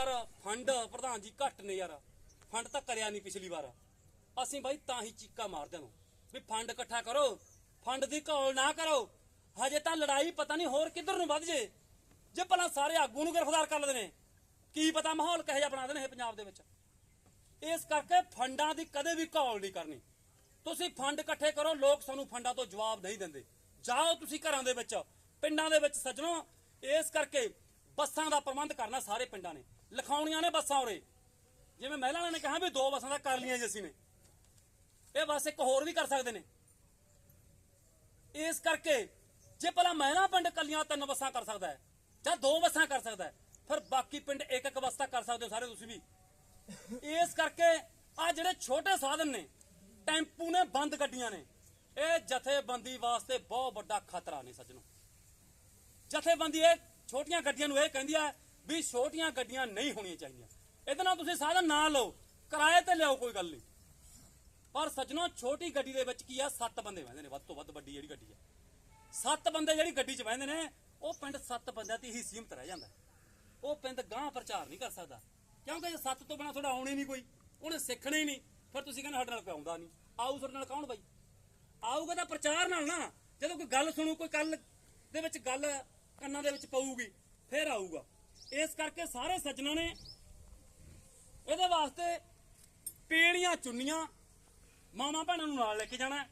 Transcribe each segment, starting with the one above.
ਯਾਰ ਫੰਡ ਪ੍ਰਧਾਨ ਜੀ ਘੱਟ ਨੇ ਯਾਰ। ਫੰਡ ਤਾਂ ਕਰਿਆ ਨਹੀਂ ਪਿਛਲੀ ਵਾਰ। ਅਸੀਂ ਬਾਈ ਤਾਂ ਹੀ ਚੀਕਾ ਮਾਰਦੇ ਨੂੰ ਵੀ ਫੰਡ ਇਕੱਠਾ ਕਰੋ ਫੰਡ ਦੀ ਘੋਲ ਨਾ ਕਰੋ। ਹਜੇ ਤਾਂ ਲੜਾਈ ਪਤਾ ਨਹੀਂ ਹੋਰ ਕਿੱਧਰ ਨੂੰ ਵੱਧ ਜੇ। ਜੇ ਭਲਾ ਸਾਰੇ ਆਗੂ ਨੂੰ ਗ੍ਰਿਫਤਾਰ ਕਰ ਲੈਂਦੇ ਨੇ, ਕੀ ਪਤਾ ਮਾਹੌਲ ਕਿਹੋ ਜਿਹਾ ਬਣਾ ਦੇਣ ਇਹ ਪੰਜਾਬ ਦੇ ਵਿੱਚ। ਇਸ ਕਰਕੇ ਫੰਡਾਂ ਦੀ ਕਦੇ ਵੀ ਘੋਲ ਨਹੀਂ ਕਰਨੀ। ਤੁਸੀਂ ਫੰਡ ਇਕੱਠੇ ਕਰੋ, ਲੋਕ ਸਾਨੂੰ ਫੰਡਾਂ ਤੋਂ ਜਵਾਬ ਨਹੀਂ ਦਿੰਦੇ। ਜਾਓ ਤੁਸੀਂ ਘਰਾਂ ਦੇ ਵਿੱਚ, ਪਿੰਡਾਂ ਦੇ ਵਿੱਚ ਸੱਜਣੋ। ਇਸ ਕਰਕੇ ਬੱਸਾਂ ਦਾ ਪ੍ਰਬੰਧ ਕਰਨਾ ਸਾਰੇ ਪਿੰਡਾਂ ਨੇ। ਲਿਖਾਉਣੀਆਂ ਨੇ ਬੱਸਾਂ ਉਰੇ। ਜਿਵੇਂ ਮਹਿਲਾ ਨੇ ਕਿਹਾ ਵੀ ਦੋ ਬੱਸਾਂ ਦਾ ਕਰ ਲਈਆਂ ਜੀ ਅਸੀਂ ਨੇ। ਇਹ ਬੱਸ ਇੱਕ ਹੋਰ ਵੀ ਕਰ ਸਕਦੇ ਨੇ। ਇਸ ਕਰਕੇ ਜੇ ਭਲਾ ਮਹਿਲਾ ਪਿੰਡ ਕੱਲੀਆਂ ਤਿੰਨ ਬੱਸਾਂ ਕਰ ਸਕਦਾ ਹੈ, ਜਾਂ ਦੋ ਬੱਸਾਂ ਕਰ ਸਕਦਾ ਹੈ, ਫਿਰ ਬਾਕੀ ਪਿੰਡ ਇੱਕ ਇੱਕ ਬੱਸ ਤਾਂ ਕਰ ਸਕਦੇ ਹੋ ਸਾਰੇ ਤੁਸੀਂ ਵੀ। ਇਸ ਕਰਕੇ ਆ ਜਿਹੜੇ ਛੋਟੇ ਸਾਧਨ ਨੇ, ਟੈਂਪੂ ਨੇ, ਬੰਦ ਗੱਡੀਆਂ ਨੇ, ਇਹ ਜਥੇਬੰਦੀ ਵਾਸਤੇ ਬਹੁਤ ਵੱਡਾ ਖਤਰਾ ਨੇ ਸੱਜਣੋ। ਜਥੇਬੰਦੀ ਇਹ ਛੋਟੀਆਂ ਗੱਡੀਆਂ ਨੂੰ ਇਹ ਕਹਿੰਦੀ ਆ ਵੀ ਛੋਟੀਆਂ ਗੱਡੀਆਂ ਨਹੀਂ ਹੋਣੀਆਂ ਚਾਹੀਦੀਆਂ। ਇਹਦੇ ਨਾਲ ਤੁਸੀਂ ਸਾਧਨ ਨਾ ਲਓ, ਕਿਰਾਏ ਤੇ ਲਿਆਓ ਕੋਈ ਗੱਲ ਨਹੀਂ। ਪਰ ਸੱਜਣੋ, ਛੋਟੀ ਗੱਡੀ ਦੇ ਵਿੱਚ ਕੀ ਆ? ਸੱਤ ਬੰਦੇ ਬਹਿੰਦੇ ਨੇ, ਵੱਧ ਤੋਂ ਵੱਧ ਵੱਡੀ ਜਿਹੜੀ ਗੱਡੀ ਆ। ਸੱਤ ਬੰਦੇ ਜਿਹੜੀ ਗੱਡੀ 'ਚ ਬਹਿੰਦੇ ਨੇ, ਉਹ ਪਿੰਡ ਸੱਤ ਬੰਦਿਆਂ ਤੇ ਹੀ ਸੀਮਤ ਰਹਿ ਜਾਂਦਾ। ਉਹ ਪਿੰਡ ਗਾਂ ਪ੍ਰਚਾਰ ਨਹੀਂ ਕਰ ਸਕਦਾ। ਕਿਉਂਕਿ ਜੇ ਸੱਤ ਤੋਂ ਬਿਨਾ ਤੁਹਾਡਾ ਆਉਣੇ ਨਹੀਂ ਕੋਈ, ਉਹਨੇ ਸਿੱਖਣਾ ਹੀ ਨਹੀਂ। ਫਿਰ ਤੁਸੀਂ ਕਹਿੰਦੇ ਸਾਡੇ ਨਾਲ ਕੋਈ ਆਉਂਦਾ ਨਹੀਂ। ਆਊ ਤੁਹਾਡੇ ਨਾਲ ਕੌਣ ਬਾਈ? ਆਊਗਾ ਤਾਂ ਪ੍ਰਚਾਰ ਨਾਲ ਨਾ। ਜਦੋਂ ਕੋਈ ਗੱਲ ਸੁਣੂ, ਕੋਈ ਕੱਲ ਦੇ ਵਿੱਚ ਗੱਲ ਕੰਨਾਂ ਦੇ ਵਿੱਚ ਪਊਗੀ, ਫਿਰ ਆਊਗਾ। ਇਸ ਕਰਕੇ ਸਾਰੇ ਸੱਜਣਾ ਨੇ ਇਹਦੇ ਵਾਸਤੇ ਪੀਲੀਆਂ ਚੁੰਨੀਆਂ ਮਾਮਾ ਭੈਣਾਂ ਨੂੰ ਨਾਲ ਲੈ ਕੇ ਜਾਣਾ ਹੈ।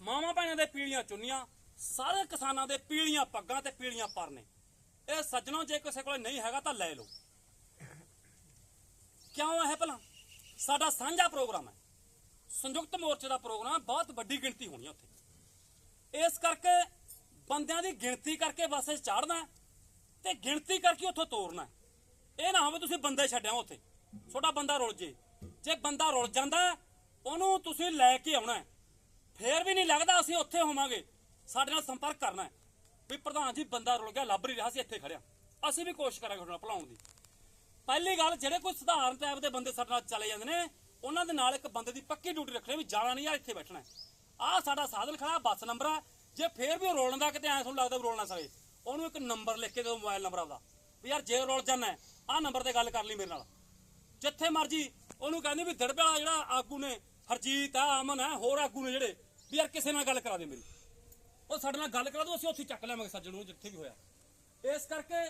ਮਾਮਾ ਭੈਣਾਂ ਦੇ ਪੀਲੀਆਂ ਚੁੰਨੀਆਂ, ਸਾਰੇ ਕਿਸਾਨਾਂ ਦੇ ਪੀਲੀਆਂ ਪੱਗਾਂ ਤੇ ਪੀਲੀਆਂ ਪਰਨੇ। ਇਹ ਸੱਜਣੋ ਜੇ ਕਿਸੇ ਕੋਲ ਨਹੀਂ ਹੈਗਾ ਤਾਂ ਲੈ ਲਓ। ਕਿਉਂ ਹੈ ਭਲਾ? ਸਾਡਾ ਸਾਂਝਾ ਪ੍ਰੋਗਰਾਮ ਹੈ। ਸੰਯੁਕਤ ਮੋਰਚੇ ਦਾ ਪ੍ਰੋਗਰਾਮ ਬਹੁਤ ਵੱਡੀ ਗਿਣਤੀ ਹੋਣੀ ਉੱਥੇ। ਇਸ ਕਰਕੇ ਬੰਦਿਆਂ ਦੀ ਗਿਣਤੀ ਕਰਕੇ ਬੱਸ ਚਾੜਨਾ ਤੇ ਗਿਣਤੀ ਕਰਕੇ ਉੱਥੋਂ ਤੋਰਨਾ ਇਹ ਨਾ ਹੋਵੇ ਤੁਸੀਂ ਬੰਦੇ ਛੱਡਿਆ ਉੱਥੇ। ਤੁਹਾਡਾ ਬੰਦਾ ਰੁਲ ਜੇ। ਜੇ ਬੰਦਾ ਰੁਲ ਜਾਂਦਾ, ਉਹਨੂੰ ਤੁਸੀਂ ਲੈ ਕੇ ਆਉਣਾ ਫੇਰ ਵੀ ਨਹੀਂ ਲੱਗਦਾ ਅਸੀਂ ਉੱਥੇ ਹੋਵਾਂਗੇ। ਸਾਡੇ ਨਾਲ ਸੰਪਰਕ ਕਰਨਾ ਵੀ ਪ੍ਰਧਾਨ ਜੀ, ਬੰਦਾ ਰੁਲ ਗਿਆ, ਲੱਭ ਨਹੀਂ ਰਿਹਾ ਸੀ ਇੱਥੇ ਖੜਿਆ ਅਸੀਂ ਵੀ ਕੋਸ਼ਿਸ਼ ਕਰਾਂਗੇ ਤੁਹਾਡੇ ਨਾਲ ਭੁਲਾਉਣ ਦੀ। ਪਹਿਲੀ ਗੱਲ, ਜਿਹੜੇ ਕੋਈ ਸਧਾਰਨ ਟਾਈਪ ਦੇ ਬੰਦੇ ਸਾਡੇ ਨਾਲ ਚਲੇ ਜਾਂਦੇ ਨੇ, ਉਹਨਾਂ ਦੇ ਨਾਲ ਇੱਕ ਬੰਦੇ ਦੀ ਪੱਕੀ ਡਿਊਟੀ ਰੱਖਣੀ ਵੀ ਜਾਣਾ ਨਹੀਂ ਆ ਇੱਥੇ ਬੈਠਣਾ ਆਹ ਸਾਡਾ ਸਾਧਨ ਖੜਾ, ਬੱਸ ਨੰਬਰ ਆ। ਜੇ ਫੇਰ ਵੀ ਉਹ ਰੋਲਣ ਦਾ ਕਿਤੇ ਐ ਤੁਹਾਨੂੰ ਲੱਗਦਾ ਵੀ ਰੋਲ ਨਾ ਸਕੇ। ਉਹਨੂੰ ਇੱਕ ਨੰਬਰ ਲਿਖ ਕੇ ਦਿਓ ਮੋਬਾਈਲ ਨੰਬਰ ਆਪਦਾ। ਵੀ ਯਾਰ ਜੇ ਰੋਲ ਜਾਣਾ ਆਹ ਨੰਬਰ ਤੇ ਗੱਲ ਕਰ ਲਈ ਮੇਰੇ ਨਾਲ। ਜਿੱਥੇ ਮਰਜ਼ੀ ਉਹਨੂੰ ਕਹਿੰਦੇ ਵੀ ਦੜਬੇ ਵਾਲਾ ਜਿਹੜਾ ਆਗੂ ਨੇ, ਹਰਜੀਤ ਆ, ਅਮਨ ਆ, ਹੋਰ ਆਗੂ ਨੇ ਜਿਹੜੇ, ਵੀ ਯਾਰ ਕਿਸੇ ਨਾਲ ਗੱਲ ਕਰਾ ਦੇ ਮੇਰੀ। ਉਹ ਸਾਡੇ ਨਾਲ ਗੱਲ ਕਰਾ ਦੋ ਅਸੀਂ ਉੱਥੇ ਚੱਕ ਲਿਆਵਾਂਗੇ ਸੱਜਣ ਨੂੰ, ਜਿੱਥੇ ਵੀ ਹੋਇਆ। ਇਸ ਕਰਕੇ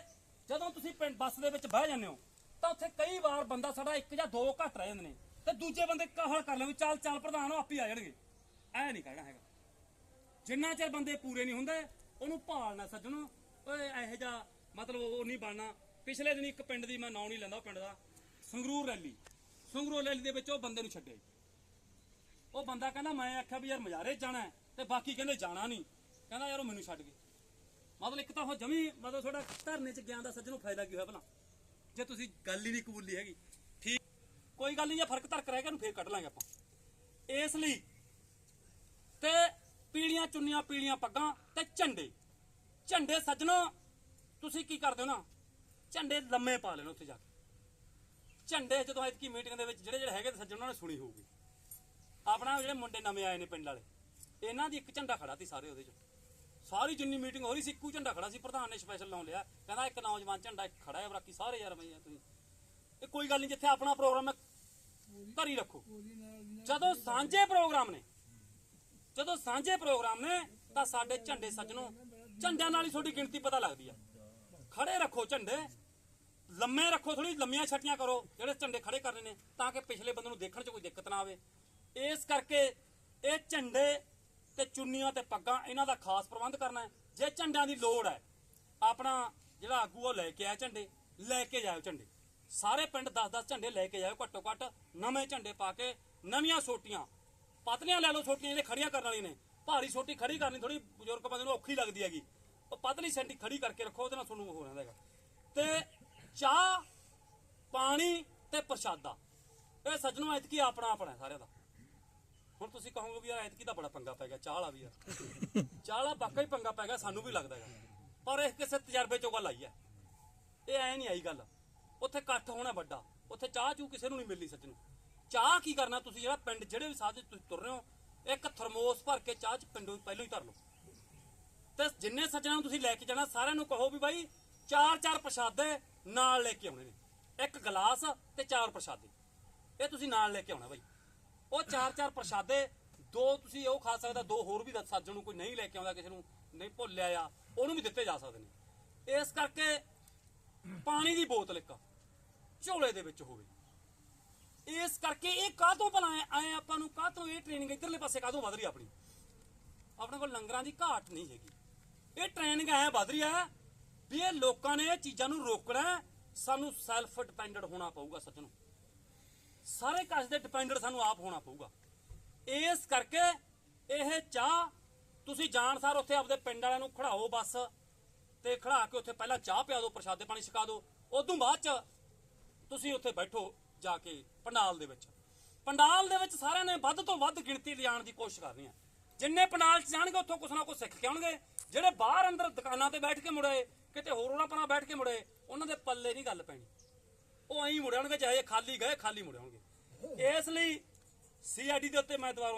ਜਦੋਂ ਤੁਸੀਂ ਪਿੰਡ ਬੱਸ ਦੇ ਵਿੱਚ ਬਹਿ ਜਾਂਦੇ ਹੋ, ਤਾਂ ਉੱਥੇ ਕਈ ਵਾਰ ਬੰਦਾ ਸਾਡਾ ਇੱਕ ਜਾਂ ਦੋ ਘੱਟ ਰਹਿ ਜਾਂਦੇ ਨੇ, ਤੇ ਦੂਜੇ ਬੰਦੇ ਕਾਹਲ ਕਰ ਲੈਣ ਵੀ ਚੱਲ ਚੱਲ ਪ੍ਰਧਾਨ, ਉਹ ਆਪੇ ਆ ਜਾਣਗੇ। ਐ ਨਹੀਂ ਕਹਿਣਾ ਹੈਗਾ। ਜਿੰਨਾ ਚਿਰ ਬੰਦੇ ਪੂਰੇ ਨਹੀਂ ਹੁੰਦੇ, ਉਹਨੂੰ ਭਾਲਣਾ ਸੱਜਣੋ ਓਏ ਇਹੋ ਜਿਹਾ ਮਤਲਬ ਉਹ ਨਹੀਂ ਬਣਨਾ। ਪਿਛਲੇ ਦਿਨ ਇੱਕ ਪਿੰਡ ਦੀ ਮੈਂ ਨਾਂ ਨਹੀਂ ਲੈਂਦਾ ਉਹ ਪਿੰਡ ਦਾ। ਸੰਗਰੂਰ ਰੈਲੀ। ਸੰਗਰੂਰ ਰੈਲੀ ਦੇ ਵਿੱਚ ਉਹ ਬੰਦੇ ਨੂੰ ਛੱਡੇ ਉਹ ਬੰਦਾ ਕਹਿੰਦਾ ਮੈਂ ਆਖਿਆ ਵੀ ਯਾਰ ਮਜ਼ਾਰੇ ਜਾਣਾ ਹੈ, ਤੇ ਬਾਕੀ ਕਹਿੰਦੇ ਜਾਣਾ ਨਹੀਂ। ਕਹਿੰਦਾ ਯਾਰ ਉਹ ਮੈਨੂੰ ਛੱਡ ਗਏ। ਮਤਲਬ ਇੱਕ ਤਾਂ ਉਹ ਜਮੀ ਮਤਲਬ ਤੁਹਾਡਾ ਧਰਨੇ ਚ ਗਿਆਨ ਦਾ ਸੱਜਣੋਂ ਫਾਇਦਾ ਕੀ ਹੋਇਆ ਭਲਾ? ਜੇ ਤੁਸੀਂ ਗੱਲ ਹੀ ਨਹੀਂ ਕਬੂਲੀ ਹੈਗੀ ਠੀਕ। ਕੋਈ ਗੱਲ ਨਹੀਂ ਜੇ ਫ਼ਰਕ ਧਰਕ ਰਹਿ ਗਿਆ ਨੂੰ ਫੇਰ ਕੱਢ ਲਾਂਗੇ ਆਪਾਂ। ਇਸ ਲਈ ਤੇ ਪੀੜੀਆਂ ਚੁੰਨੀਆਂ ਪੀਲੀਆਂ ਪੱਗਾਂ ਤੇ ਝੰਡੇ। ਝੰਡੇ ਸੱਜਣੋ, ਤੁਸੀਂ ਕੀ ਕਰਦੇ ਹੋ ਨਾ? ਝੰਡੇ ਲੰਮੇ ਪਾ ਲੈਣ ਉੱਥੇ ਜਾ ਕੇ। ਝੰਡੇ ਜਦੋਂ ਐਤਕੀ ਮੀਟਿੰਗ ਦੇ ਵਿੱਚ ਜਿਹੜੇ ਜਿਹੜੇ ਹੈਗੇ ਤੇ ਸੱਜਣ, ਉਹਨਾਂ ਨੇ ਸੁਣੀ ਹੋਊਗੀ। ਆਪਣਾ ਜਿਹੜੇ ਮੁੰਡੇ ਨਵੇਂ ਆਏ ਨੇ ਪਿੰਡ ਵਾਲੇ, ਇਹਨਾਂ ਦੀ ਇੱਕ ਝੰਡਾ ਖੜਾ ਸੀ ਸਾਰੇ ਉਹਦੇ ਚ। ਸਾਰੀ ਜਿੰਨੀ ਮੀਟਿੰਗ ਹੋ ਰਹੀ ਸੀ, ਇੱਕੋ ਝੰਡਾ ਖੜਾ ਸੀ, ਪ੍ਰਧਾਨ ਨੇ ਸਪੈਸ਼ਲ ਲਾਉਣ ਲਿਆ। ਕਹਿੰਦਾ ਇੱਕ ਨੌਜਵਾਨ ਝੰਡਾ ਇੱਕ ਖੜਾ ਹੈ, ਬਾਕੀ ਸਾਰੇ ਯਾਰ ਮੈਂ ਤੁਸੀਂ। ਇਹ ਕੋਈ ਗੱਲ ਨਹੀਂ, ਜਿੱਥੇ ਆਪਣਾ ਪ੍ਰੋਗਰਾਮ ਹੈ, ਘਰ ਹੀ ਰੱਖੋ। ਜਦੋਂ ਸਾਂਝੇ ਪ੍ਰੋਗਰਾਮ ਨੇ, ਜਦੋਂ ਸਾਂਝੇ ਪ੍ਰੋਗਰਾਮ ਨੇ, ਤਾਂ ਸਾਡੇ ਝੰਡੇ ਸੱਜਣੋ ਝੰਡਿਆਂ ਨਾਲ ਹੀ ਤੁਹਾਡੀ ਗਿਣਤੀ ਪਤਾ ਲੱਗਦੀ ਆ। ਖੜੇ ਰੱਖੋ ਝੰਡੇ। ਲੰਮੇ ਰੱਖੋ ਥੋੜੀ ਲੰਮੀਆਂ ਛੱਟੀਆਂ ਕਰੋ, ਜਿਹੜੇ ਝੰਡੇ ਖੜੇ ਕਰਨੇ ਨੇ, ਤਾਂ ਕਿ ਪਿਛਲੇ ਬੰਦੇ ਨੂੰ ਦੇਖਣ 'ਚ ਕੋਈ ਦਿੱਕਤ ਨਾ ਆਵੇ। ਇਸ ਕਰਕੇ ਇਹ ਝੰਡੇ ਤੇ ਚੁੰਨੀਆਂ ਤੇ ਪੱਗਾਂ, ਇਹਨਾਂ ਦਾ ਖਾਸ ਪ੍ਰਬੰਧ ਕਰਨਾ ਹੈ। ਜੇ ਝੰਡਿਆਂ ਦੀ ਲੋੜ ਹੈ, ਆਪਣਾ ਜਿਹੜਾ ਆਗੂ ਉਹ ਲੈ ਕੇ ਆਇਆ ਝੰਡੇ, ਲੈ ਕੇ ਜਾਓ ਝੰਡੇ। ਸਾਰੇ ਪਿੰਡ 10-10 ਝੰਡੇ ਲੈ ਕੇ ਜਾਓ ਘੱਟੋ ਘੱਟ ਨਵੇਂ ਝੰਡੇ ਪਾ ਕੇ, ਨਵੀਆਂ ਸੋਟੀਆਂ। ਪਤਲੀਆਂ ਲੈ ਲਓ ਛੋਟੀਆਂ ਜਿਹੜੇ ਖੜੀਆਂ ਕਰਨ ਵਾਲੀਆਂ ਨੇ। ਭਾਰੀ ਛੋਟੀ ਖੜੀ ਕਰਨੀ ਥੋੜੀ ਬਜ਼ੁਰਗ ਬੰਦੇ ਨੂੰ ਔਖੀ ਲੱਗਦੀ ਹੈਗੀ। ਉਹ ਪਤਲੀ ਸੈਂਟੀ ਖੜੀ ਕਰਕੇ ਰੱਖੋ, ਉਹਦੇ ਨਾਲ ਤੁਹਾਨੂੰ ਹੋ ਜਾਂਦਾ ਹੈਗਾ। ਤੇ ਚਾਹ, ਪਾਣੀ ਤੇ ਪ੍ਰਸ਼ਾਦਾ। ਇਹ ਸੱਜਣੋ, ਐਤਕੀ ਆਪਣਾ ਆਪਣਾ ਹੈ ਸਾਰਿਆਂ ਦਾ। ਹੁਣ ਤੁਸੀਂ ਕਹੋਗੇ ਵੀ ਯਾਰ ਐਤਕੀ ਦਾ ਬੜਾ ਪੰਗਾ ਪੈ ਗਿਆ, ਚਾਹ ਵਾਲਾ ਵੀ ਯਾਰ ਚਾਹ ਵਾਲਾ ਵਾਕਈ ਪੰਗਾ ਪੈ ਗਿਆ, ਸਾਨੂੰ ਵੀ ਲੱਗਦਾ ਹੈਗਾ। ਪਰ ਇਹ ਕਿਸੇ ਤਜਰਬੇ ਚੋਂ ਗੱਲ ਆਈ ਹੈ। ਇਹ ਐ ਨਹੀਂ ਆਈ ਗੱਲ। ਉੱਥੇ ਇਕੱਠ ਹੋਣਾ ਵੱਡਾ। ਉੱਥੇ ਚਾਹ ਚੂ ਕਿਸੇ ਨੂੰ ਨਹੀਂ ਮਿਲਣੀ ਸੱਜਣੋ। ਚਾਹ ਕੀ ਕਰਨਾ ਤੁਸੀਂ ਜਿਹੜਾ ਪਿੰਡ, ਜਿਹੜੇ ਵੀ ਸਾਥ ਤੁਸੀਂ ਤੁਰ ਰਹੇ ਹੋ ਇੱਕ ਥਰਮੋਸ ਭਰ ਕੇ ਚਾਹ ਚ ਪਿੰਡੋਂ ਪਹਿਲਾਂ ਹੀ ਧਰ ਲਓ। ਤੇ ਜਿੰਨੇ ਸੱਜਣਾਂ ਨੂੰ ਤੁਸੀਂ ਲੈ ਕੇ ਜਾਣਾ, ਸਾਰਿਆਂ ਨੂੰ ਕਹੋ ਵੀ ਬਾਈ ਚਾਰ ਚਾਰ ਪ੍ਰਸ਼ਾਦੇ ਨਾਲ ਲੈ ਕੇ ਆਉਣੇ ਨੇ। ਇੱਕ ਗਲਾਸ ਤੇ ਚਾਰ ਪ੍ਰਸ਼ਾਦੇ। ਇਹ ਤੁਸੀਂ ਨਾਲ ਲੈ ਕੇ ਆਉਣਾ ਬਾਈ। ਉਹ ਚਾਰ ਚਾਰ ਪ੍ਰਸ਼ਾਦੇ, ਦੋ ਤੁਸੀਂ ਉਹ ਖਾ ਸਕਦਾ, ਦੋ ਹੋਰ ਵੀ ਦੱਸ ਸੱਜਣ ਨੂੰ ਕੋਈ ਨਹੀਂ ਲੈ ਕੇ ਆਉਂਦਾ, ਕਿਸੇ ਨੂੰ ਨਹੀਂ ਭੁੱਲਿਆ ਆ, ਉਹਨੂੰ ਵੀ ਦਿੱਤੇ ਜਾ ਸਕਦੇ ਨੇ। ਇਸ ਕਰਕੇ ਪਾਣੀ ਦੀ ਬੋਤਲ ਇੱਕ, ਝੋਲੇ ਦੇ ਵਿੱਚ ਹੋਵੇ। ਇਸ ਕਰਕੇ ਇਹ ਕਾਹਤੋਂ ਭਲਾ ਆਏ ਆਪਾਂ ਨੂੰ ਕਾਹਤੋਂ ਇਹ ਟ੍ਰੇਨਿੰਗ ਇਧਰਲੇ ਪਾਸੇ ਕਾਹਤੋਂ ਵਧ ਰਹੀ ਆ ਆਪਣੀ? ਆਪਣੇ ਕੋਲ ਲੰਗਰਾਂ ਦੀ ਘਾਟ ਨਹੀਂ ਹੈਗੀ। ਇਹ ਟ੍ਰੇਨਿੰਗ ਐ ਵਧ ਰਹੀ ਹੈ ਵੀ ਇਹ ਲੋਕਾਂ ਨੇ ਇਹ ਚੀਜ਼ਾਂ ਨੂੰ ਰੋਕਣਾ ਸਾਨੂੰ ਸੈਲਫ ਡਿਪੈਂਡੈਂਟ ਹੋਣਾ ਪਊਗਾ ਸੱਜਣੋ। ਸਾਰੇ ਕਾਸ ਦੇ ਡਿਪੈਂਡੈਂਟ ਸਾਨੂੰ ਆਪ ਹੋਣਾ ਪਊਗਾ। ਇਸ ਕਰਕੇ ਇਹ ਚਾਹ ਤੁਸੀਂ ਜਾਣ ਜਾਣਸਾਰ ਉੱਥੇ ਆਪਦੇ ਪਿੰਡ ਵਾਲਿਆਂ ਨੂੰ ਖੜਾਓ ਬੱਸ ਤੇ ਖੜਾ ਕੇ ਉੱਥੇ ਪਹਿਲਾਂ ਚਾਹ ਪਿਆ ਦਿਓ, ਪ੍ਰਸ਼ਾਦੇ ਪਾਣੀ ਛਕਾ ਦਿਓ। ਉਦੋਂ ਬਾਅਦ ਚ ਤੁਸੀਂ ਉੱਥੇ ਬੈਠੋ। ਜਾ ਕੇ ਪੰਡਾਲ ਦੇ ਵਿੱਚ। ਪੰਡਾਲ ਦੇ ਵਿੱਚ ਸਾਰਿਆਂ ਨੇ ਵੱਧ ਤੋਂ ਵੱਧ ਗਿਣਤੀ ਲਿਆਉਣ ਦੀ ਕੋਸ਼ਿਸ਼ ਕਰਨੀ ਹੈ। ਜਿੰਨੇ ਪੰਡਾਲ 'ਚ ਜਾਣਗੇ, ਉੱਥੋਂ ਕੁਛ ਨਾ ਕੁਛ ਸਿੱਖ ਕੇ ਆਉਣਗੇ। ਜਿਹੜੇ ਬਾਹਰ ਅੰਦਰ ਦੁਕਾਨਾਂ ਤੇ ਬੈਠ ਕੇ ਮੁੜੇ, ਕਿਤੇ ਹੋਰ ਉਹਨਾਂ ਪਰਾਂ ਬੈਠ ਕੇ ਮੁੜੇ, ਉਹਨਾਂ ਦੇ ਪੱਲੇ ਨਹੀਂ ਗੱਲ ਪੈਣੀ। ਉਹ ਐਂ ਮੁੜਨਗੇ, ਚਾਹੇ ਖਾਲੀ ਗਏ, ਖਾਲੀ ਮੁੜਨਗੇ। ਇਸ ਲਈ ਸੀਆਈਡੀ ਦੇ ਉੱਤੇ ਮੈਂ ਦੁਬਾਰਾ